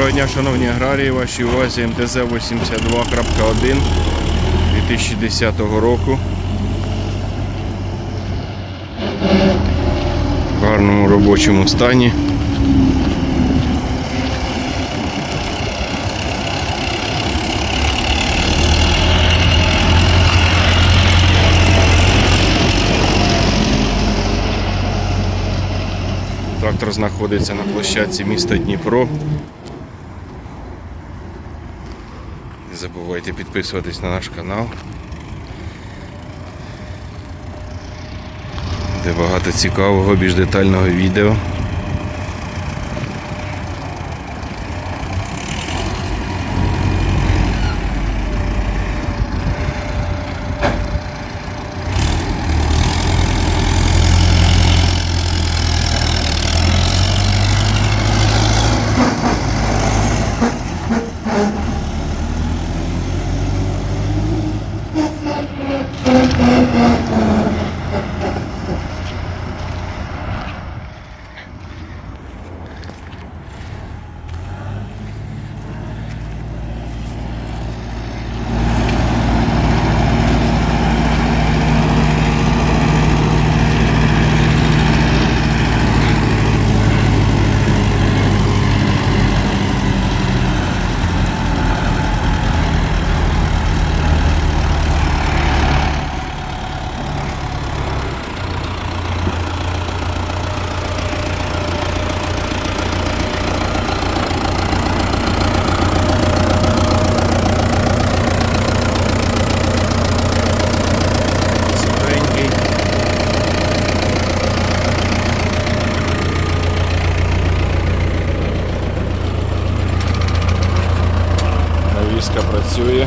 Доброго дня, шановні аграрії, вашій увазі МТЗ-82.1 2010 року. В гарному робочому стані. Трактор знаходиться на площадці міста Дніпро. Забувайте підписуватись на наш канал. Де багато цікавого, більш детального відео. Навіска працює.